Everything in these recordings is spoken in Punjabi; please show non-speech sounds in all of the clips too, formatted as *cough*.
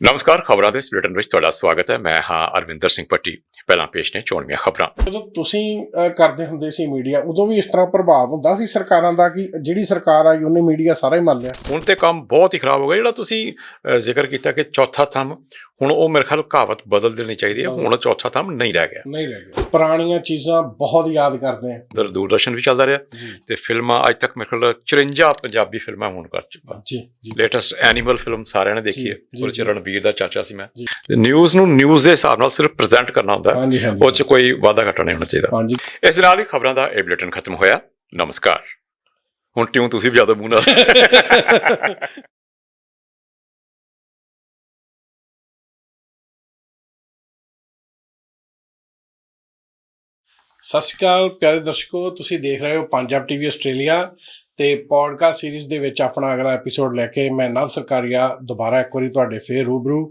ਨਮਸਕਾਰ ਖਬਰਾਂ ਦੇ ਇਸ ਬੁਲੇਟਿਨ ਵਿੱਚ ਤੁਹਾਡਾ ਸਵਾਗਤ ਹੈ ਮੈਂ ਹਾਂ ਅਰਵਿੰਦਰ ਸਿੰਘ ਪੱਟੀ ਪਹਿਲਾਂ ਪੇਸ਼ ਨੇ ਚੋਣਵੀਆਂ ਖਬਰਾਂ ਜਦੋਂ ਤੁਸੀਂ ਕਰਦੇ ਹੁੰਦੇ ਸੀ ਮੀਡੀਆ ਉਦੋਂ ਵੀ ਇਸ ਤਰ੍ਹਾਂ ਪ੍ਰਭਾਵ ਹੁੰਦਾ ਸੀ ਸਰਕਾਰਾਂ ਦਾ ਕਿ ਜਿਹੜੀ ਸਰਕਾਰ ਆਈ ਉਹਨੇ ਮੀਡੀਆ ਸਾਰਾ ਹੀ ਮੰਨ ਲਿਆ ਹੁਣ ਤੇ ਕੰਮ ਬਹੁਤ ਹੀ ਖਰਾਬ ਹੋ ਗਿਆ ਜਿਹੜਾ ਤੁਸੀਂ ਜ਼ਿਕਰ ਕੀਤਾ ਕਿ ਚੌਥਾ ਥੰਮ ਹੁਣ ਉਹ ਮੇਰੇ ਖਿਆਲ ਕਹਾਵਤ ਬਦਲ ਦੇਣੀ ਚਾਹੀਦੀ ਹੈ ਹੁਣ ਚੌਥਾ ਥੰਮ ਨਹੀਂ ਰਹਿ ਗਿਆ ਨਹੀਂ ਰਹਿ ਗਿਆ ਪੁਰਾਣੀਆਂ ਚੀਜ਼ਾਂ ਬਹੁਤ ਯਾਦ ਕਰਦੇ ਆ ਦਰ ਦੂਰਦਰਸ਼ਨ ਵੀ ਚੱਲਦਾ ਰਿਹਾ ਤੇ ਫਿਲਮਾਂ ਅੱਜ ਤੱਕ ਮੇਰੇ ਖਿਆਲ 54 ਪੰਜਾਬੀ ਫਿਲਮਾਂ ਹੋਣ ਕਰ ਚੁੱਕਾ ਜੀ ਲੇਟੈਸਟ ਐਨੀਮਲ ਫਿਲਮ ਸਾਰਿਆਂ ਨੇ ਦੇਖੀ ਹੈ ਜੀ, ਰਣਵੀਰ ਦਾ ਚਾਚਾ ਸੀ ਮੈਂ। ਨਿਊਜ਼ ਨੂੰ ਨਿਊਜ਼ ਦੇ ਹਿਸਾਬ ਨਾਲ ਸਿਰਫ ਪ੍ਰੈਜ਼ੈਂਟ ਕਰਨਾ ਹੁੰਦਾ ਉਹ ਚ ਕੋਈ ਵਾਧਾ ਘਾਟਾ ਨਹੀਂ ਹੋਣਾ ਚਾਹੀਦਾ। ਇਸ ਨਾਲ ਹੀ ਖਬਰਾਂ ਦਾ ਇਹ ਬੁਲੇਟਿਨ ਖਤਮ ਹੋਇਆ। ਨਮਸਕਾਰ। ਹੁਣ ਟਿਊਨ ਤੁਸੀਂ ਵੀ ਜ਼ਿਆਦਾ ਮੂੰਹ ਨਾਲ। ਸਤਿ ਸ਼੍ਰੀ ਅਕਾਲ ਪਿਆਰੇ ਦਰਸ਼ਕੋ ਤੁਸੀਂ ਦੇਖ ਰਹੇ ਹੋ ਪੰਜਾਬ ਟੀਵੀ ਆਸਟ੍ਰੇਲੀਆ। ਤੇ ਪੋਡਕਾਸਟ ਸੀਰੀਜ਼ ਦੇ ਵਿੱਚ ਆਪਣਾ ਅਗਲਾ ਐਪੀਸੋਡ ਲੈ ਕੇ ਮੈਂ ਨਵ ਸਰਕਾਰੀਆ ਦੁਬਾਰਾ ਇੱਕ ਵਾਰੀ ਤੁਹਾਡੇ ਫੇਰ ਰੂਬਰੂ।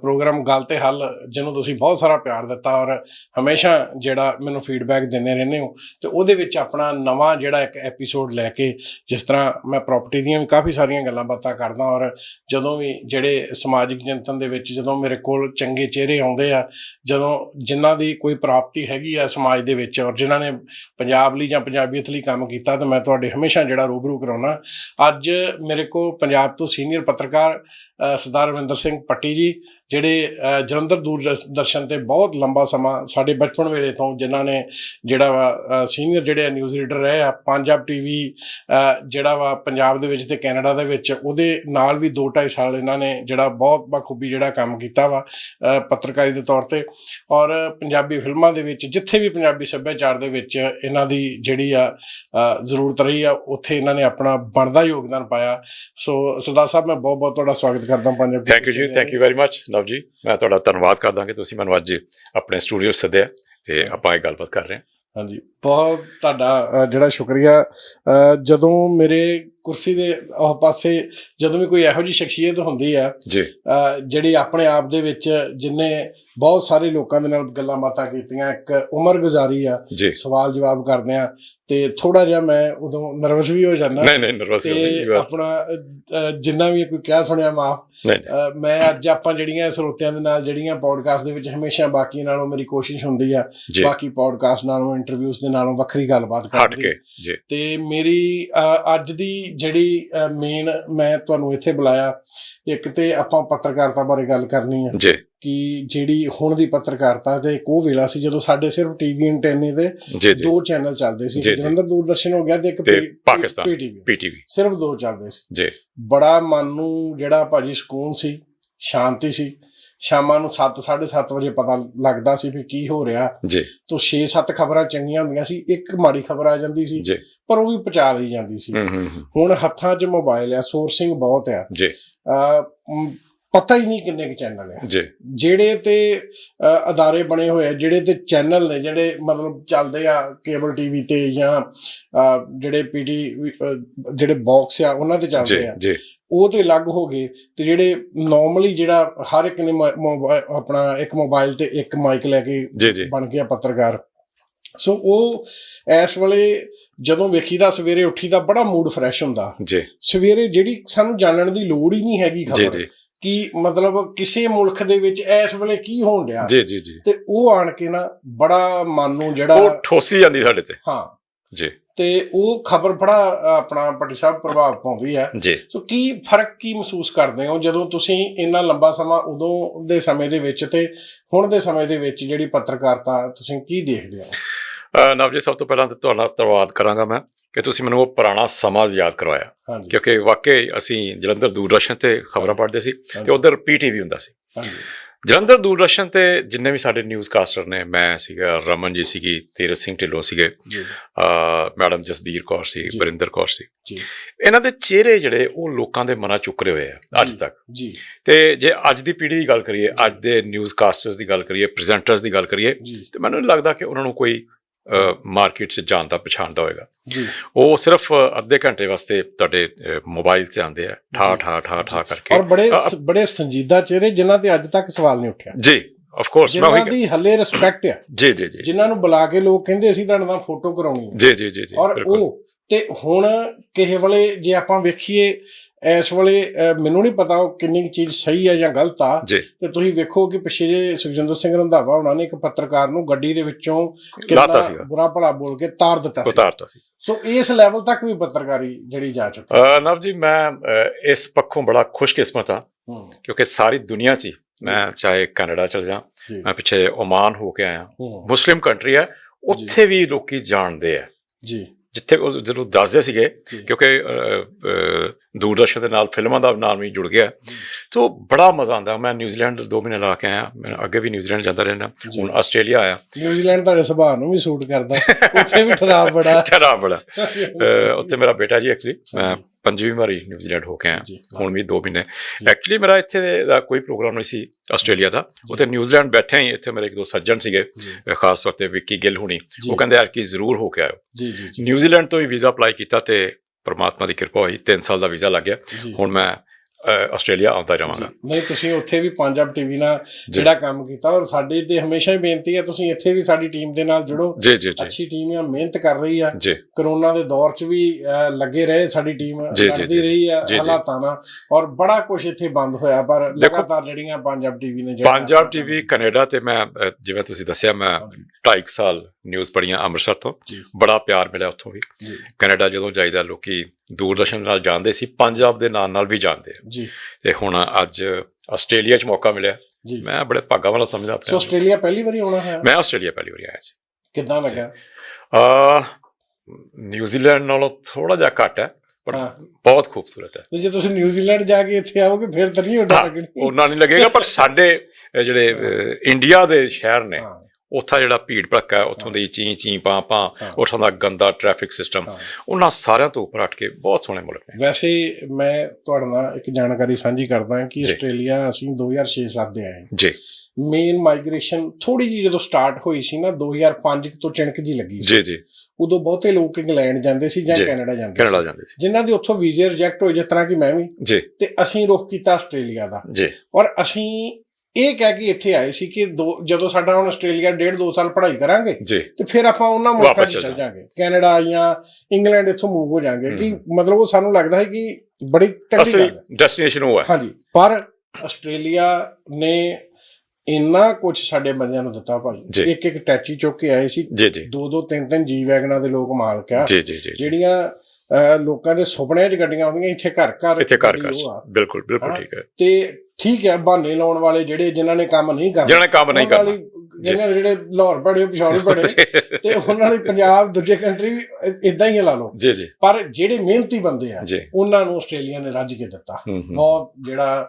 ਪ੍ਰੋਗਰਾਮ ਗੱਲ ਤੇ ਹੱਲ, ਜਿਹਨੂੰ ਤੁਸੀਂ ਬਹੁਤ ਸਾਰਾ ਪਿਆਰ ਦਿੱਤਾ ਔਰ ਹਮੇਸ਼ਾ ਜਿਹੜਾ ਮੈਨੂੰ ਫੀਡਬੈਕ ਦਿੰਦੇ ਰਹਿੰਦੇ ਹੋ, ਤੇ ਉਹਦੇ ਵਿੱਚ ਆਪਣਾ ਨਵਾਂ ਜਿਹੜਾ ਇੱਕ ਐਪੀਸੋਡ ਲੈ ਕੇ ਜਿਸ ਤਰ੍ਹਾਂ ਮੈਂ ਪ੍ਰਾਪਰਟੀ ਦੀਆਂ ਵੀ ਕਾਫੀ ਸਾਰੀਆਂ ਗੱਲਾਂ ਬਾਤਾਂ ਕਰਦਾ ਔਰ ਜਦੋਂ ਵੀ ਜਿਹੜੇ ਸਮਾਜਿਕ ਜਨਤਨ ਦੇ ਵਿੱਚ ਜਦੋਂ ਮੇਰੇ ਕੋਲ ਚੰਗੇ ਚਿਹਰੇ ਆਉਂਦੇ ਆ, ਜਦੋਂ ਜਿਨ੍ਹਾਂ ਦੀ ਕੋਈ ਪ੍ਰਾਪਤੀ ਹੈਗੀ ਆ ਸਮਾਜ ਦੇ ਵਿੱਚ ਔਰ ਜਿਨ੍ਹਾਂ ਨੇ ਪੰਜਾਬ ਲਈ ਜਾਂ ਪੰਜਾਬੀਅਤ ਲਈ ਕੰਮ ਕੀਤਾ, ਤਾਂ ਮੈਂ ਤੁਹਾਡੇ ਹਮੇਸ਼ਾ ਜਿਹੜਾ ਰੂਬਰੂ ਕਰਾਉਣਾ। ਅੱਜ ਮੇਰੇ ਕੋਲ ਪੰਜਾਬ ਤੋਂ ਸੀਨੀਅਰ ਪੱਤਰਕਾਰ ਸਰਦਾਰ ਰਵਿੰਦਰ ਸਿੰਘ ਪੱਟੀ ਜੀ ਜਿਹੜੇ ਜਲੰਧਰ ਦੂਰਦਰਸ਼ਨ ਤੇ ਬਹੁਤ ਲੰਬਾ ਸਮਾਂ ਸਾਡੇ ਬਚਪਨ ਵੇਲੇ ਤੋਂ ਜਿਨ੍ਹਾਂ ਨੇ ਜਿਹੜਾ ਵਾ ਸੀਨੀਅਰ ਜਿਹੜੇ ਨਿਊਜ਼ ਰੀਡਰ ਰਹੇ ਆ ਪੰਜਾਬ ਟੀਵੀ ਜਿਹੜਾ ਵਾ ਪੰਜਾਬ ਦੇ ਵਿੱਚ ਤੇ ਕੈਨੇਡਾ ਦੇ ਵਿੱਚ ਉਹਦੇ ਨਾਲ ਵੀ 2.5 ਸਾਲ ਇਹਨਾਂ ਨੇ ਜਿਹੜਾ ਬਹੁਤ ਬਖੂਬੀ ਜਿਹੜਾ ਕੰਮ ਕੀਤਾ ਵਾ ਪੱਤਰਕਾਰੀ ਦੇ ਤੌਰ ਤੇ। ਔਰ ਪੰਜਾਬੀ ਫਿਲਮਾਂ ਦੇ ਵਿੱਚ ਜਿੱਥੇ ਵੀ ਪੰਜਾਬੀ ਸੱਭਿਆਚਾਰ ਦੇ ਵਿੱਚ ਇਹਨਾਂ ਦੀ ਜਿਹੜੀ ਆ ਜ਼ਰੂਰਤ ਰਹੀ ਆ ਉੱਥੇ ਇਹਨਾਂ ਨੇ ਆਪਣਾ ਬਣਦਾ ਯੋਗਦਾਨ ਪਾਇਆ। ਸੋ ਸਰਦਾਰ ਸਾਹਿਬ ਮੈਂ ਬਹੁਤ ਬਹੁਤ ਤੁਹਾਡਾ ਸਵਾਗਤ ਕਰਦਾ ਪੰਜਾਬ ਥੈਂਕ ਯੂ ਜੀ thank you very much love ਜੀ, ਮੈਂ ਤੁਹਾਡਾ ਧੰਨਵਾਦ ਕਰਦਾ ਕਿ ਤੁਸੀਂ ਮੈਨੂੰ ਅੱਜ ਆਪਣੇ ਸਟੂਡੀਓ ਸੱਦਿਆ ਤੇ ਆਪਾਂ ਇਹ ਗੱਲਬਾਤ ਕਰ ਰਹੇ ਹਾਂ। ਹਾਂਜੀ, ਬਹੁਤ ਤੁਹਾਡਾ ਜਿਹੜਾ ਸ਼ੁਕਰੀਆ। ਜਦੋਂ ਮੇਰੇ ਕੁਰਸੀ ਦੇ ਉਹ ਪਾਸੇ ਜਦੋਂ ਵੀ ਕੋਈ ਇਹੋ ਜਿਹੀ ਸ਼ਖਸੀਅਤ ਹੁੰਦੀ ਆ ਜੀ। ਜਿਹੜੀ ਆਪਣੇ ਆਪ ਦੇ ਵਿੱਚ ਜਿਨੇ ਬਹੁਤ ਸਾਰੇ ਲੋਕਾਂ ਦੇ ਨਾਲ ਗੱਲਾਂ ਬਾਤਾਂ ਕੀਤੀਆਂ ਇੱਕ ਉਮਰ ਗੁਜ਼ਾਰੀ ਆ ਜੀ। ਸਵਾਲ ਜਵਾਬ ਕਰਦੇ ਆ ਤੇ ਥੋੜਾ ਜਿਹਾ ਮੈਂ ਉਦੋਂ ਨਰਵਸ ਵੀ ਹੋ ਜਾਂਦਾ। ਨਹੀਂ ਨਹੀਂ ਨਰਵਸ ਨਹੀਂ ਆਪਣਾ ਜਿੰਨਾ ਵੀ ਕੋਈ ਕਹਿ ਸੁਣਿਆ ਮਾਫ। ਮੈਂ ਅੱਜ ਆਪਾਂ ਜਿਹੜੀਆਂ ਸਰੋਤਿਆਂ ਦੇ ਨਾਲ ਜਿਹੜੀਆਂ ਪੋਡਕਾਸਟ ਦੇ ਵਿੱਚ ਹਮੇਸ਼ਾ ਬਾਕੀ ਨਾਲੋਂ ਮੇਰੀ ਕੋਸ਼ਿਸ਼ ਹੁੰਦੀ ਆ ਜੀ। ਬਾਕੀ ਪੋਡਕਾਸਟ ਨਾਲੋਂ ਇੰਟਰਵਿਊਜ਼ ਦੇ ਨਾਲੋਂ ਵੱਖਰੀ ਗੱਲਬਾਤ ਹਟ ਕਰਨ। ਦੀ ਕੇ ਜੀ। ਤੇ ਮੇਰੀ ਅੱਜ ਦੀ ਜਿਹੜੀ ਮੇਨ ਮੈਂ ਤੁਹਾਨੂੰ ਇੱਥੇ ਬੁਲਾਇਆ ਇੱਕ ਤੇ ਆਪਾਂ ਪੱਤਰਕਾਰਤਾ ਬਾਰੇ ਗੱਲ ਕਰਨੀ ਆ। ਜੀ। ਕਿ ਜਿਹੜੀ ਹੁਣ ਦੀ ਪੱਤਰਕਾਰਤਾ ਤੇ ਇੱਕ ਉਹ ਵੇਲਾ ਸੀ ਜਦੋਂ ਸਾਡੇ ਸਿਰਫ ਟੀਵੀ ਐਂਟੈਨੇ ਤੇ ਦੋ ਚੈਨਲ ਚੱਲਦੇ ਸੀ। ਜਲੰਧਰ ਦੂਰਦਰਸ਼ਨ ਹੋ ਗਿਆ ਤੇ ਇੱਕ ਪਾਕਿਸਤਾਨ। ਪੀਟੀਵੀ ਸਿਰਫ ਦੋ ਚੱਲਦੇ ਸੀ। ਜੀ। ਬੜਾ ਮਨ ਨੂੰ ਜਿਹੜਾ ਭਾਜੀ ਸਕੂਨ ਸੀ ਸ਼ਾਂਤੀ ਸੀ। ਸ਼ਾਮਾਂ ਨੂੰ 7 7:30 ਵਜੇ ਪਤਾ ਲੱਗਦਾ ਸੀ ਵੀ ਕੀ ਹੋ ਰਿਹਾ। ਜੀ। ਤੋਂ 6-7 ਖਬਰਾਂ ਚੰਗੀਆਂ ਹੁੰਦੀਆਂ ਸੀ ਇੱਕ ਮਾੜੀ ਖਬਰ ਆ ਜਾਂਦੀ ਸੀ ਜੀ। ਪਰ ਉਹ ਵੀ ਪਹੁੰਚਾ ਲਈ ਜਾਂਦੀ ਸੀ। ਹੁਣ ਹੱਥਾਂ 'ਚ ਮੋਬਾਈਲ ਆ ਸੋਰਸਿੰਗ ਬਹੁਤ ਆ। ਜੀ। ਪਤਾ ਹੀ ਨਹੀਂ ਕਿੰਨੇ ਕੁ ਚੈਨਲ ਆ। ਜੀ। ਜਿਹੜੇ ਤੇ ਅਦਾਰੇ ਬਣੇ ਹੋਏ ਆ ਜਿਹੜੇ ਤੇ ਚੈਨਲ ਨੇ ਜਿਹੜੇ ਮਤਲਬ ਚੱਲਦੇ ਆ ਕੇਬਲ ਟੀਵੀ ਤੇ ਜਾਂ ਜਿਹੜੇ ਪੀਟੀ ਜਿਹੜੇ ਬਾਕਸ ਆ ਉਹਨਾਂ ਤੇ ਚੱਲਦੇ ਆ। ਉਹ ਤੇ ਅਲੱਗ ਹੋ ਗਏ ਤੇ ਜਿਹੜੇ ਨਾਰਮਲੀ ਜਿਹੜਾ ਹਰ ਇੱਕ ਨੇ ਆਪਣਾ ਇੱਕ ਮੋਬਾਈਲ ਤੇ ਇੱਕ ਮਾਈਕ ਲੈ ਕੇ ਬਣ ਗਿਆ ਪੱਤਰਕਾਰ। ਸੋ ਉਹ ਇਸ ਵੇਲੇ ਜਦੋਂ ਵੇਖੀਦਾ ਸਵੇਰੇ ਉੱਠੀਦਾ ਬੜਾ ਮੂਡ ਫਰੈਸ਼ ਹੁੰਦਾ। ਜੀ। ਸਵੇਰੇ ਜਿਹੜੀ ਸਾਨੂੰ ਜਾਣਨ ਦੀ ਲੋੜ ਹੀ ਨਹੀਂ ਹੈਗੀ ਖਬਰ ਕਿ ਮਤਲਬ ਕਿਸੇ ਮੁਲਕ ਦੇ ਵਿੱਚ ਇਸ ਵੇਲੇ ਕੀ ਹੋਣ ਡਿਆ। ਜੀ ਜੀ ਜੀ। ਤੇ ਉਹ ਆਣ ਕੇ ਨਾ ਬੜਾ ਮਨ ਨੂੰ ਉਹ ਜਿਹੜਾ ਠੋਸੀ ਜਾਂਦੀ ਸਾਡੇ ਤੇ। ਹਾਂ। ਜੀ। ਤੇ ਉਹ ਖਬਰ ਬੜਾ ਆਪਣਾ ਪਟੀ ਸਾਹਿਬ ਪ੍ਰਭਾਵ ਪਾਉਂਦੀ ਹੈ। ਸੋ ਕੀ ਫ਼ਰਕ ਕੀ ਮਹਿਸੂਸ ਕਰਦੇ ਹੋ ਜਦੋਂ ਤੁਸੀਂ ਇੰਨਾ ਲੰਬਾ ਸਮਾਂ ਉਦੋਂ ਦੇ ਸਮੇਂ ਦੇ ਵਿੱਚ ਤੇ ਹੁਣ ਦੇ ਸਮੇਂ ਦੇ ਵਿੱਚ ਜਿਹੜੀ ਪੱਤਰਕਾਰਤਾ ਤੁਸੀਂ ਕੀ ਦੇਖਦੇ ਹੋ? ਅ, ਨਵ ਜੀ ਸਭ ਤੋਂ ਪਹਿਲਾਂ ਤਾਂ ਤੁਹਾਡਾ ਧੰਨਵਾਦ ਕਰਾਂਗਾ ਮੈਂ ਕਿ ਤੁਸੀਂ ਮੈਨੂੰ ਉਹ ਪੁਰਾਣਾ ਸਮਾਂ ਯਾਦ ਕਰਵਾਇਆ। ਕਿਉਂਕਿ ਵਾਕਈ ਅਸੀਂ ਜਲੰਧਰ ਦੂਰਦਰਸ਼ਨ ਤੇ ਖਬਰਾਂ ਪੜ੍ਹਦੇ ਸੀ ਤੇ ਉਧਰ ਪੀਟੀਵੀ ਹੁੰਦਾ ਸੀ। ਹਾਂਜੀ। ਜਲੰਧਰ ਦੂਰਦਰਸ਼ਨ ਤੇ ਜਿੰਨੇ ਵੀ ਸਾਡੇ ਨਿਊਜ਼ ਕਾਸਟਰ ਨੇ ਮੈਂ ਸੀਗਾ ਰਮਨ ਜੀ ਸੀਗੀ ਤੀਰਥ ਸਿੰਘ ਢਿੱਲੋਂ ਸੀਗੇ ਜੀ। ਅ, ਮੈਡਮ ਜਸਬੀਰ ਕੌਰ ਸੀ। ਬਰਿੰਦਰ ਕੌਰ ਸੀ। ਜੀ। ਇਹਨਾਂ ਦੇ ਚਿਹਰੇ ਜਿਹੜੇ ਉਹ ਲੋਕਾਂ ਦੇ ਮਨਾਂ ਚੁੱਕ ਰਹੇ ਹੋਏ ਆ ਅੱਜ। ਤੱਕ। ਜੀ। ਤੇ ਜੇ ਅੱਜ ਦੀ ਪੀੜ੍ਹੀ ਦੀ ਗੱਲ ਕਰੀਏ ਅੱਜ ਦੇ ਨਿਊਜ਼ ਕਾਸਟਰਸ ਦੀ ਗੱਲ ਕਰੀਏ ਪ੍ਰੈਜ਼ੈਂਟਰਸ ਦੀ ਗੱਲ ਕਰੀਏ ਤੇ ਮੈਨੂੰ ਲੱਗਦਾ ਕਿ ਉਹਨਾਂ ਨੂੰ ਕੋਈ ਮਾਰਕੀਟ 'ਚ ਜਾਣਦਾ ਪਛਾਣਦਾ ਹੋਏਗਾ। ਜੀ। ਉਹ ਸਿਰਫ ਅੱਧੇ ਘੰਟੇ ਵਾਸਤੇ ਤੁਹਾਡੇ ਮੋਬਾਈਲ 'ਤੇ ਆਉਂਦੇ ਆ। ਠਾ ਠਾ ਠਾ ਠਾ ਕਰਕੇ। ਔਰ ਬੜੇ ਬੜੇ ਸੰਜੀਦਾ ਚਿਹਰੇ ਜਿਨ੍ਹਾਂ ਤੇ ਅੱਜ ਤੱਕ ਸਵਾਲ ਨਹੀਂ ਉੱਠਿਆ। ਜੀ ਆਫ ਕੋਰਸ ਮੈਂ ਜਿਨ੍ਹਾਂ ਉਹੀ ਦੀ ਹੱਲੇ ਰਿਸਪੈਕਟ ਆ। ਜੀ ਜੀ ਜੀ। ਜਿਨ੍ਹਾਂ ਨੂੰ ਬੁਲਾ ਕੇ ਲੋਕ ਕਹਿੰਦੇ ਅਸੀਂ ਤੁਹਾਡੇ ਨਾਲ ਫੋਟੋ ਕਰਾਉਣੀ ਹੈ ਜੀ ਜੀ ਜੀ ਔਰ ਉਹ ਤੇ ਹੁਣ ਕਿਸੇ ਵੇਲੇ ਜੇ ਆਪਾਂ ਵੇਖੀਏ ਇਸ ਵੇਲੇ ਮੈਨੂੰ ਨਹੀਂ ਪਤਾ ਉਹ ਕਿੰਨੀ ਚੀਜ਼ ਸਹੀ ਹੈ ਜਾਂ ਗਲਤ ਆ। ਤੇ ਤੁਸੀਂ ਵੇਖੋ ਕਿ ਪਿੱਛੇ ਜੇ ਸੁਖਜਿੰਦਰ ਸਿੰਘ ਰੰਧਾਵਾ ਉਹਨਾਂ ਨੇ ਇੱਕ ਪੱਤਰਕਾਰ ਨੂੰ ਗੱਡੀ ਦੇ ਵਿੱਚੋਂ ਕਿੰਨਾ। ਬੁਰਾ ਭਲਾ ਬੋਲ ਕੇ ਤਾਰ ਦਿੱਤਾ ਸੀ। ਉਤਾਰਤਾ ਸੀ। ਸੋ ਇਸ ਲੈਵਲ ਤੱਕ ਵੀ ਪੱਤਰਕਾਰੀ ਜਿਹੜੀ ਜਾ ਚੁੱਕੀ ਅਹ ਨਵ ਜੀ ਮੈਂ ਇਸ ਪੱਖੋਂ ਬੜਾ ਖੁਸ਼ਕਿਸਮਤ ਹਾਂ ਹੂੰ। ਕਿਉਂਕਿ ਸਾਰੀ ਦੁਨੀਆ 'ਚ ਹੀ ਮੈਂ ਚਾਹੇ ਕੈਨੇਡਾ ਚਲ ਜਾ। ਮੈਂ ਪਿੱਛੇ ਓਮਾਨ ਹੋ ਕੇ ਆਇਆ। ਹੂੰ। ਮੁਸਲਿਮ ਕੰਟਰੀ ਹੈ ਉੱਥੇ ਵੀ ਲੋਕੀ ਜਾਣਦੇ ਆ। ਜੀ। ਜਿੱਥੇ ਉਹ ਜਦੋਂ ਦੱਸਦੇ ਸੀਗੇ। ਕਿਉਂਕਿ ਦੂਰਦਰਸ਼ਨ ਦੇ ਨਾਲ ਫਿਲਮਾਂ ਦਾ ਨਾਮ ਵੀ ਜੁੜ ਗਿਆ। ਤੋ ਬੜਾ ਮਜ਼ਾ ਆਉਂਦਾ। ਮੈਂ ਨਿਊਜ਼ੀਲੈਂਡ 2 ਮਹੀਨੇ ਲਾ ਕੇ ਆਇਆ। ਮੈਂ ਅੱਗੇ ਵੀ ਨਿਊਜ਼ੀਲੈਂਡ ਜਾਂਦਾ ਰਹਿਣਾ। ਹੁਣ ਆਸਟ੍ਰੇਲੀਆ ਆਇਆ। ਨਿਊਜ਼ੀਲੈਂਡ ਤੁਹਾਡੇ ਸੁਭਾਅ ਨੂੰ ਵੀ ਸੂਟ ਕਰਦਾ। ਉੱਥੇ ਵੀ *laughs* ਠਰਾਵ ਬੜਾ। ਖਰਾ ਬੜਾ। *laughs* ਉੱਥੇ ਮੇਰਾ ਬੇਟਾ ਜੀ ਐਕਚੁਅਲੀ ਪੰਜਵੀਂ ਵਾਰੀ ਨਿਊਜ਼ੀਲੈਂਡ ਹੋ ਕੇ ਆਇਆ ਹੁਣ ਵੀ 2 ਮਹੀਨੇ। ਐਕਚੁਅਲੀ ਮੇਰਾ ਇੱਥੇ ਦਾ ਕੋਈ ਪ੍ਰੋਗਰਾਮ ਨਹੀਂ ਸੀ ਆਸਟ੍ਰੇਲੀਆ ਦਾ ਉੱਥੇ ਨਿਊਜ਼ੀਲੈਂਡ ਬੈਠੇ ਹੀ ਇੱਥੇ ਮੇਰੇ ਇੱਕ ਦੋ ਸੱਜਣ ਸੀਗੇ ਖਾਸ ਤੌਰ ਤੇ ਵਿੱਕੀ ਗਿੱਲ ਹੁਣੀ। ਉਹ ਕਹਿੰਦੇ ਯਾਰ ਕੀ ਜ਼ਰੂਰ ਹੋ ਕੇ ਆਇਓ। ਜੀ ਜੀ ਨਿਊਜ਼ੀਲੈਂਡ ਤੋਂ ਵੀ ਵੀਜ਼ਾ ਅਪਲਾਈ ਕੀਤਾ ਤੇ ਪਰਮਾਤਮਾ ਦੀ ਕਿਰਪਾ ਹੋਈ 3 ਸਾਲ ਦਾ ਵੀਜ਼ਾ ਲੱਗ ਗਿਆ। ਹੁਣ ਮੈਂ ਆਸਟ੍ਰੇਲੀਆ ਆਉਂਦਾ ਜਾਵਾਂਗਾ। ਨਹੀਂ ਤੁਸੀਂ ਉੱਥੇ ਵੀ ਪੰਜਾਬ ਟੀਵੀ ਨਾਲ ਜਿਹੜਾ ਕੰਮ ਕੀਤਾ ਔਰ ਸਾਡੀ ਤੇ ਹਮੇਸ਼ਾ ਹੀ ਬੇਨਤੀ ਹੈ ਤੁਸੀਂ ਇੱਥੇ ਵੀ ਸਾਡੀ ਟੀਮ ਦੇ ਨਾਲ ਜੁੜੋ। ਅੱਛੀ ਟੀਮ ਆ ਮਿਹਨਤ ਕਰ ਰਹੀ ਆ। ਕਰੋਨਾ ਦੇ ਦੌਰ 'ਚ ਵੀ ਲੱਗੇ ਰਹੇ ਸਾਡੀ ਟੀਮ ਲੜਦੀ। ਰਹੀ ਆ। ਹਾਲਾਤਾਂ ਨਾਲ ਔਰ ਬੜਾ ਕੁਝ ਇੱਥੇ ਬੰਦ ਹੋਇਆ ਪਰ ਲਗਾਤਾਰ ਜਿਹੜੀਆਂ ਪੰਜਾਬ ਟੀਵੀ ਨੇ ਪੰਜਾਬ ਟੀਵੀ ਕੈਨੇਡਾ ਤੇ ਮੈਂ ਜਿਵੇਂ ਤੁਸੀਂ ਦੱਸਿਆ ਮੈਂ 2.5 ਸਾਲ ਨਿਊਜ਼ ਪੜ੍ਹੀਆਂ ਅੰਮ੍ਰਿਤਸਰ ਤੋਂ। ਬੜਾ ਪਿਆਰ ਮਿਲਿਆ ਉੱਥੋਂ ਵੀ। ਕੈਨੇਡਾ ਜਦੋਂ ਜਾਈਦਾ ਲੋਕੀ ਦੂਰਦਰਸ਼ਨ ਨਾਲ ਜਾਣਦੇ ਸੀ ਪੰਜਾਬ ਦੇ ਨਾਂ ਨਾਲ ਵੀ ਜਾਣਦੇ ਆ। ਜੀ। ਤੇ ਹੁਣ ਅੱਜ ਆਸਟ੍ਰੇਲੀਆ 'ਚ ਮੌਕਾ ਮਿਲਿਆ। ਮੈਂ ਬੜੇ ਭਾਗਾ ਵਾਲਾ ਸਮਝਦਾ ਆਪਣੇ। ਆਸਟ੍ਰੇਲੀਆ ਪਹਿਲੀ ਵਾਰੀ ਆਉਣਾ ਹੈ ਮੈਂ ਆਸਟ੍ਰੇਲੀਆ ਪਹਿਲੀ ਵਾਰੀ ਆਇਆ ਸੀ। ਕਿੱਦਾਂ ਲੱਗਾ? ਆ ਨਿਊਜ਼ੀਲੈਂਡ ਨਾਲੋਂ ਥੋੜਾ ਜਿਹਾ ਘੱਟ ਹੈ ਪਰ। ਬਹੁਤ ਖੂਬਸੂਰਤ ਹੈ। ਜੇ ਤੁਸੀਂ ਨਿਊਜ਼ੀਲੈਂਡ ਜਾ ਕੇ ਇੱਥੇ ਆਓਗੇ ਫਿਰ ਤਾਂ ਨਹੀਂ ਉੱਡਾ ਲੱਗਣੀ ਉਹਨਾਂ ਨਹੀਂ? ਲੱਗੇਗਾ ਪਰ ਸਾਡੇ ਜਿਹੜੇ ਇੰਡੀਆ ਦੇ ਸ਼ਹਿਰ ਨੇ ਉੱਥਾ ਜਿਹੜਾ ਭੀੜ ਭੜੱਕਾ ਹੈ ਉੱਥੋਂ ਦੀ ਚੀਂ ਚੀਂ ਪਾਂ ਪਾਂ। ਉੱਥੋਂ ਦਾ ਗੰਦਾ ਟ੍ਰੈਫਿਕ ਸਿਸਟਮ। ਉਹਨਾਂ ਸਾਰਿਆਂ ਤੋਂ ਉੱਪਰ ਉੱਠ ਕੇ ਬਹੁਤ ਸੋਹਣੇ ਮੁਲਕ ਨੇ। ਵੈਸੇ ਮੈਂ ਤੁਹਾਡੇ ਨਾਲ ਇੱਕ ਜਾਣਕਾਰੀ ਸਾਂਝੀ ਕਰਦਾ ਕਿ। ਆਸਟ੍ਰੇਲੀਆ ਅਸੀਂ 2006-7 ਦੇ ਆਏ ਜੀ। ਮੇਨ ਮਾਈਗ੍ਰੇਸ਼ਨ ਥੋੜੀ ਜੀ ਜਦੋਂ ਸਟਾਰਟ ਹੋਈ ਸੀ ਨਾ 2005 ਤੋਂ ਚਿਣਕ ਜੀ ਲੱਗੀ ਸੀ। ਜੀ ਜੀ। ਉਦੋਂ ਬਹੁਤੇ ਲੋਕ ਇੰਗਲੈਂਡ ਜਾਂਦੇ ਸੀ ਜਾਂ। ਕੈਨੇਡਾ ਜਾਂਦੇ ਕੈਨੇਡਾ ਸੀ ਜਾਂਦੇ ਸੀ। ਜਿਨ੍ਹਾਂ ਦੇ ਉੱਥੋਂ ਵੀਜ਼ੇ ਰਿਜੈਕਟ ਹੋਏ ਜਿਸ ਤਰ੍ਹਾਂ ਕਿ ਮੈਂ ਵੀ। ਜੀ। ਤੇ ਅਸੀਂ ਰੁਖ ਕੀਤਾ ਆਸਟ੍ਰੇਲੀਆ ਦਾ। ਜੀ। ਔਰ ਅਸੀਂ ਇਹ ਕਹਿ ਕੇ ਇੱਥੇ ਆਏ ਸੀ ਕਿ ਦੋ ਜਦੋਂ ਸਾਡਾ ਹੁਣ ਆਸਟ੍ਰੇਲੀਆ ਡੇਢ ਦੋ ਸਾਲ ਪੜ੍ਹਾਈ ਕਰਾਂਗੇ ਤੇ ਫਿਰ ਆਪਾਂ ਉਹਨਾਂ ਮੁਲਕਾਂ 'ਚ ਚਲੇ ਜਾਾਂਗੇ ਕੈਨੇਡਾ ਜਾਂ ਇੰਗਲੈਂਡ ਇੱਥੋਂ ਮੂਵ ਹੋ ਜਾਾਂਗੇ ਕਿ ਮਤਲਬ ਉਹ ਸਾਨੂੰ ਲੱਗਦਾ ਹੈ ਕਿ ਬੜੀ ਤਕੜੀ ਅਸਲੀ ਗੱਲ ਹੈ। ਡੈਸਟੀਨੇਸ਼ਨ ਉਹ ਹੈ। ਹਾਂਜੀ ਪਰ ਆਸਟ੍ਰੇਲੀਆ ਨੇ ਇੰਨਾ ਕੁਝ ਸਾਡੇ ਬੰਦਿਆਂ ਨੂੰ ਦਿੱਤਾ ਭਾਈ। ਇੱਕ ਇੱਕ ਟੈਚੀ ਚੁੱਕ ਕੇ ਆਏ ਸੀ। ਦੋ ਦੋ ਤਿੰਨ ਤਿੰਨ ਜੀ ਵੈਗਨਾਂ ਦੇ ਲੋਕ ਮਾਲਕ ਆ। ਜਿਹੜੀਆਂ ਲੋਕਾਂ ਦੇ ਸੁਪਨਿਆਂ 'ਚ ਗੱਡੀਆਂ ਆਉਂਦੀਆਂ ਇੱਥੇ ਘਰ ਘਰ ਇੱਥੇ ਘਰ। ਘਰ। ਬਿਲਕੁਲ ਬਿਲਕੁਲ। ਠੀਕ ਹੈ। ਤੇ ਠੀਕ ਹੈ ਬਹਾਨੇ ਲਾਉਣ ਵਾਲੇ ਜਿਹੜੇ ਜਿਨ੍ਹਾਂ ਨੇ ਕੰਮ ਨਹੀਂ ਕਰਨਾ। ਜਿਹਨਾਂ ਨੇ ਕੰਮ ਨਹੀਂ ਕਰਨਾ। ਜਿਹਨਾਂ ਦੇ ਜਿਹੜੇ ਲਾਹੌਰ ਬੜੇ ਪਿਸ਼ੌਰ ਬੜੇ ਤੇ ਉਹਨਾਂ ਲਈ ਪੰਜਾਬ ਦੂਜੇ ਕੰਟਰੀ ਵੀ ਇਦਾਂ ਹੀ ਲਾ ਲਓ। ਜੀ ਜੀ। ਪਰ ਜਿਹੜੇ ਮਿਹਨਤੀ ਬੰਦੇ ਆ ਉਹਨਾਂ ਨੂੰ ਆਸਟ੍ਰੇਲੀਆ ਨੇ ਰੱਜ ਕੇ ਦਿੱਤਾ। ਬਹੁਤ ਜਿਹੜਾ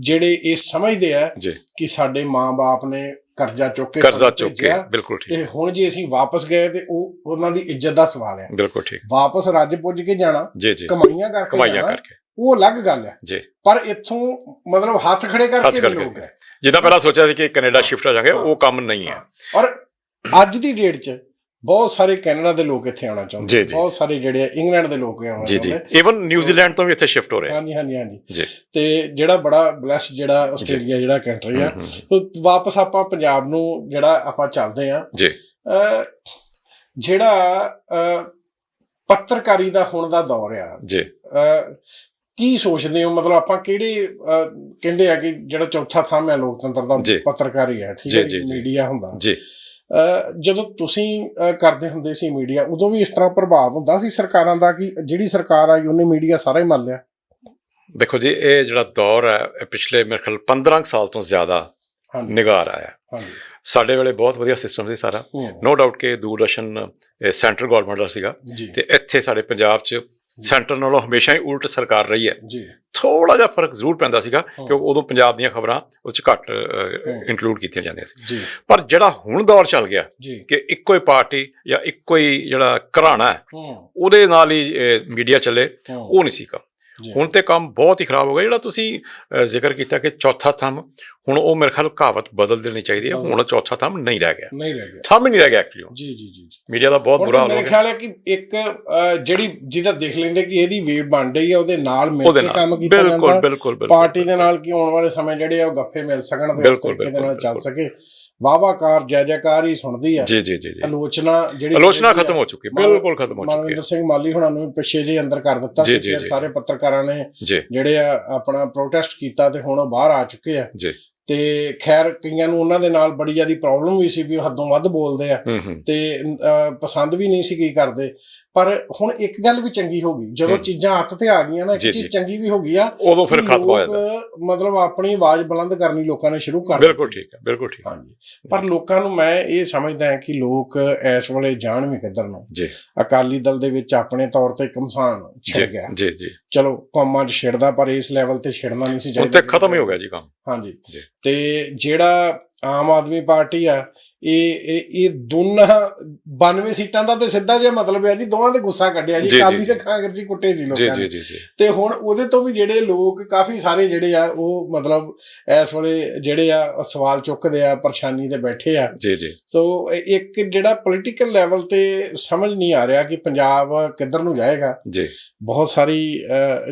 ਜਿਹੜੇ ਇਹ ਸਮਝਦੇ ਆ ਕਿ ਸਾਡੇ ਮਾਂ-ਬਾਪ ਨੇ ਕਰਜ਼ਾ ਚੁੱਕ ਕੇ ਕਰਜ਼ਾ ਚੁੱਕ ਕੇ ਬਿਲਕੁਲ ਠੀਕ। ਤੇ ਹੁਣ ਜੇ ਅਸੀਂ ਵਾਪਸ ਗਏ ਤੇ ਉਹ ਉਹਨਾਂ ਦੀ ਇੱਜ਼ਤ ਦਾ ਸਵਾਲ ਹੈ ਬਿਲਕੁਲ ਠੀਕ। ਵਾਪਸ ਰੱਜ ਪੁੱਜ ਕੇ ਜਾਣਾ ਕਮਾਈਆਂ ਕਰਕੇ ਕਮਾਈਆਂ ਕਰਕੇ। ਉਹ ਅਲੱਗ ਗੱਲ ਹੈ। ਜੀ। ਪਰ ਇੱਥੋਂ ਮਤਲਬ ਹੱਥ ਖੜੇ ਕਰਕੇ ਵੀ ਲੋਕ ਹੈ। ਜਿੱਦਾਂ ਪਹਿਲਾਂ ਸੋਚਿਆ ਸੀ ਕਿ ਕੈਨੇਡਾ ਸ਼ਿਫਟ ਹੋ ਜਾਾਂਗੇ ਉਹ ਕੰਮ ਨਹੀਂ ਹੈ। ਔਰ ਅੱਜ ਦੀ ਡੇਟ 'ਚ ਬਹੁਤ ਸਾਰੇ ਕੈਨੇਡਾ ਦੇ ਲੋਕ ਇੱਥੇ ਆਉਣਾ ਚਾਹੁੰਦੇ। ਬਹੁਤ ਸਾਰੇ ਜਿਹੜੇ ਇੰਗਲੈਂਡ ਦੇ ਲੋਕ ਆਉਣਾ ਚਾਹੁੰਦੇ ਇਵਨ ਨਿਊਜ਼ੀਲੈਂਡ ਤੋਂ ਵੀ ਇੱਥੇ ਸ਼ਿਫਟ ਹੋ ਰਹੇ ਹਾਂਜੀ ਹਾਂਜੀ ਹਾਂਜੀ। ਜੀ। ਤੇ ਜਿਹੜਾ ਬੜਾ ਬਲੈਸ ਜਿਹੜਾ ਆਸਟ੍ਰੇਲੀਆ ਜਿਹੜਾ ਕੰਟਰੀ ਆ ਵਾਪਸ ਆਪਾਂ ਪੰਜਾਬ ਨੂੰ ਜਿਹੜਾ ਆਪਾਂ ਚੱਲਦੇ ਆ। ਜੀ। ਜਿਹੜਾ ਪੱਤਰਕਾਰੀ ਦਾ ਹੁਣ ਦਾ ਦੌਰ ਆ। ਜੀ। ਕੀ ਸੋਚਦੇ ਹੋ? ਮਤਲਬ ਆਪਾਂ ਕਿਹੜੇ ਕਹਿੰਦੇ ਆ ਕਿ ਜਿਹੜਾ ਚੌਥਾ ਥੰਮ ਹੈ ਲੋਕਤੰਤਰ। ਦਾ ਪੱਤਰਕਾਰੀ ਹੈ ਠੀਕ ਹੈ। ਮੀਡੀਆ ਹੁੰਦਾ। ਜੀ। ਜਦੋਂ ਤੁਸੀਂ ਕਰਦੇ ਹੁੰਦੇ ਸੀ ਮੀਡੀਆ ਉਦੋਂ ਵੀ ਇਸ ਤਰ੍ਹਾਂ ਪ੍ਰਭਾਵ ਹੁੰਦਾ ਸੀ ਸਰਕਾਰਾਂ ਦਾ ਕਿ ਜਿਹੜੀ ਸਰਕਾਰ ਆਈ ਉਹਨੇ ਮੀਡੀਆ ਸਾਰਾ ਹੀ ਮੰਨ ਲਿਆ? ਦੇਖੋ ਜੀ ਇਹ ਜਿਹੜਾ ਦੌਰ ਹੈ ਪਿਛਲੇ ਮੇਰੇ ਖਿਆਲ 15 ਕੁ ਸਾਲ ਤੋਂ ਜ਼ਿਆਦਾ ਨਿਗਾਰ ਆਇਆ। ਹਾਂਜੀ। ਸਾਡੇ ਵੇਲੇ ਬਹੁਤ ਵਧੀਆ ਸਿਸਟਮ ਸੀ ਸਾਰਾ। ਨੋ ਡਾਊਟ ਕਿ ਦੂਰਦਰਸ਼ਨ ਸੈਂਟਰ ਗਵਰਨਮੈਂਟ ਦਾ ਸੀਗਾ। ਤੇ ਇੱਥੇ ਸਾਡੇ ਪੰਜਾਬ 'ਚ ਸੈਂਟਰ ਨਾਲੋਂ ਹਮੇਸ਼ਾ ਹੀ ਉਲਟ ਸਰਕਾਰ ਰਹੀ ਹੈ। ਜੀ। ਥੋੜਾ ਜਿਹਾ ਫ਼ਰਕ ਜ਼ਰੂਰ ਪੈਂਦਾ ਸੀਗਾ। ਕਿ ਉਦੋਂ ਪੰਜਾਬ ਦੀਆਂ ਖਬਰਾਂ ਉਹ 'ਚ ਘੱਟ। ਇਨਕਲੂਡ ਕੀਤੀਆਂ ਜਾਂਦੀਆਂ ਸੀ। ਪਰ ਜਿਹੜਾ ਹੁਣ ਦੌਰ ਚੱਲ ਗਿਆ ਕਿ ਇੱਕੋ ਹੀ ਪਾਰਟੀ ਜਾਂ ਇੱਕੋ ਹੀ ਜਿਹੜਾ ਘਰਾਣਾ ਹੈ ਉਹਦੇ ਨਾਲ ਹੀ ਮੀਡੀਆ ਚੱਲੇ ਉਹ ਨਹੀਂ ਸੀਗਾ। ਹੁਣ ਤੇ ਕੰਮ ਬਹੁਤ ਹੀ ਖਰਾਬ ਹੋ ਗਿਆ। ਜਿਹੜਾ ਤੁਸੀਂ ਜ਼ਿਕਰ ਕੀਤਾ ਕਿ ਚੌਥਾ ਥੰਮ ਹੁਣ ਉਹ ਮੇਰੇ ਖਿਆਲ ਕਹਾਵਤ ਬਦਲ ਦੇਣੀ ਚਾਹੀਦੀ ਹੈ। ਹੁਣ ਚੌਥਾ ਥੰਮ ਨਹੀਂ ਰਹਿ ਗਿਆ। ਨਹੀਂ ਰਹਿ ਗਿਆ। ਥੰਮ ਹੀ ਨਹੀਂ ਰਹਿ ਗਿਆ ਐਕਚੁਅਲੀ ਜੀ ਜੀ ਜੀ ਮੀਡੀਆ ਦਾ ਬਹੁਤ ਬੁਰਾ ਹਾਲ ਹੋ ਮੇਰੇ ਗਿਆ। ਖਿਆਲ ਹੈ ਕਿ ਇੱਕ ਜਿਹੜੀ ਜਿਹਦਾ ਦੇਖ ਲੈਂਦੇ ਕਿ ਇਹਦੀ ਵੇਵ ਬਣ ਰਹੀ ਹੈ ਉਹਦੇ ਨਾਲ ਮਿਲ ਕੇ ਕੰਮ ਕੀਤਾ ਜਾਂਦਾ। ਬਿਲਕੁਲ ਬਿਲਕੁਲ ਪਾਰਟੀ ਦੇ ਨਾਲ ਕੀ ਆਉਣ ਵਾਲੇ ਸਮੇਂ ਜਿਹੜੇ ਆ ਉਹ ਗੱਫੇ ਮਿਲ ਸਕਣ ਤੇ ਦੇ ਨਾਲ ਚੱਲ ਸਕੇ। ਵਾਹਵਾਕਾਰ ਜੈ ਜੈਕਾਰ ਹੀ ਸੁਣਦੀ ਆ। ਜੀ ਜੀ ਜੀ ਆਲੋਚਨਾ ਜਿਹੜੀ ਆਲੋਚਨਾ ਖਤਮ ਹੋ ਚੁੱਕੀ ਬਿਲਕੁਲ ਖਤਮ ਹੋ ਚੁੱਕੀ ਮਨਵਿੰਦਰ ਸਿੰਘ ਮਾਲੀ ਹੁਣਾਂ ਨੂੰ ਪਿੱਛੇ ਜੇ ਅੰਦਰ ਕਰ ਦਿੱਤਾ ਸੀ ਫਿਰ। ਸਾਰੇ ਪੱਤਰਕਾਰਾਂ ਨੇ ਹੈ ਜੀ। ਜਿਹੜੇ ਆ ਆਪਣਾ ਪ੍ਰੋਟੈਸਟ ਕੀਤਾ ਤੇ ਹੁਣ ਉਹ ਬਾਹਰ ਆ ਚੁੱਕੇ ਆ। ਜੀ। ਤੇ ਖੈਰ ਕਈਆਂ ਨੂੰ ਉਹਨਾਂ ਦੇ ਨਾਲ ਬੜੀ ਜ਼ਿਆਦੀ ਪ੍ਰੋਬਲਮ ਵੀ ਸੀ ਵੀ ਹੱਦੋਂ ਵੱਧ ਬੋਲਦੇ ਆ। ਤੇ ਪਸੰਦ ਵੀ ਨਹੀਂ ਸੀ ਕੀ ਕਰਦੇ। ਪਰ ਹੁਣ ਇੱਕ ਗੱਲ ਵੀ ਚੰਗੀ ਹੋ ਗਈ। ਜਦੋਂ। ਚੀਜ਼ਾਂ ਹੱਥ ਤੇ ਆ ਗਈਆਂ ਨਾ ਇੱਕ ਚੀਜ਼। ਚੰਗੀ ਵੀ ਹੋ ਗਈ ਆ ਉਦੋਂ ਫਿਰ ਖਤਮ ਹੋ ਜਾਂਦਾ। ਮਤਲਬ ਆਪਣੀ ਆਵਾਜ਼ ਬੁਲੰਦ ਕਰਨੀ ਲੋਕਾਂ ਨੇ ਸ਼ੁਰੂ ਕਰ ਬਿਲਕੁਲ ਠੀਕ ਹੈ ਬਿਲਕੁਲ ਠੀਕ ਹਾਂਜੀ। ਪਰ ਲੋਕਾਂ ਨੂੰ ਮੈਂ ਇਹ ਸਮਝਦਾ ਹਾਂ ਕਿ ਲੋਕ ਇਸ ਵੇਲੇ ਜਾਣ ਵੀ ਕਿੱਧਰ ਨੂੰ। ਜੀ। ਅਕਾਲੀ ਦਲ ਦੇ ਵਿੱਚ ਆਪਣੇ ਤੌਰ ਤੇ ਕਮਸਾਨ ਛਿੜ ਗਿਆ। ਜੀ ਜੀ। ਚਲੋ ਕੌਮਾਂ 'ਚ ਛਿੜਦਾ ਪਰ ਇਸ ਲੈਵਲ ਤੇ ਛਿੜਨਾ ਨਹੀਂ ਸੀ ਹੁਣ ਚਾਹੀਦਾ। ਤੇ ਖਤਮ ਹੀ ਹੋ ਗਿਆ ਜੀ ਕੰਮ। ਹਾਂਜੀ। ਜੀ। ਜਿਹੜਾ ਆਮ ਆਦਮੀ ਪਾਰਟੀ ਆ ਇਹ ਇਹ ਦੋਨਾਂ 92 ਸੀਟਾਂ ਦਾ ਤੇ ਸਿੱਧਾ ਜਿਹਾ ਮਤਲਬ ਹੈ ਜੀ ਦੋਵਾਂ ਤੇ ਗੁੱਸਾ ਕੱਢਿਆ ਜੀ ਜੀ, ਜੀ, ਕਾਲੀ ਤੇ ਜੀ। ਕਾਂਗਰਸੀ ਕੁੱਟੇ ਸੀ ਜੀ ਲੋਕਾਂ ਜੀ ਨੇ। ਜੀ ਜੀ ਤੇ ਹੁਣ ਉਹਦੇ ਤੋਂ ਵੀ ਜਿਹੜੇ ਲੋਕ ਕਾਫੀ ਸਾਰੇ ਜਿਹੜੇ ਆ ਉਹ ਮਤਲਬ ਇਸ ਵੇਲੇ ਜਿਹੜੇ ਆ ਸਵਾਲ ਚੁੱਕਦੇ ਆ ਪਰੇਸ਼ਾਨੀ ਤੇ ਬੈਠੇ ਆ। ਜੀ ਜੀ। ਸੋ ਇੱਕ ਜਿਹੜਾ ਪੋਲੀਟੀਕਲ ਲੈਵਲ ਤੇ ਸਮਝ ਨਹੀਂ ਆ ਰਿਹਾ ਕਿ ਪੰਜਾਬ ਕਿੱਧਰ ਨੂੰ ਜਾਏਗਾ। ਜੀ। ਬਹੁਤ ਸਾਰੀ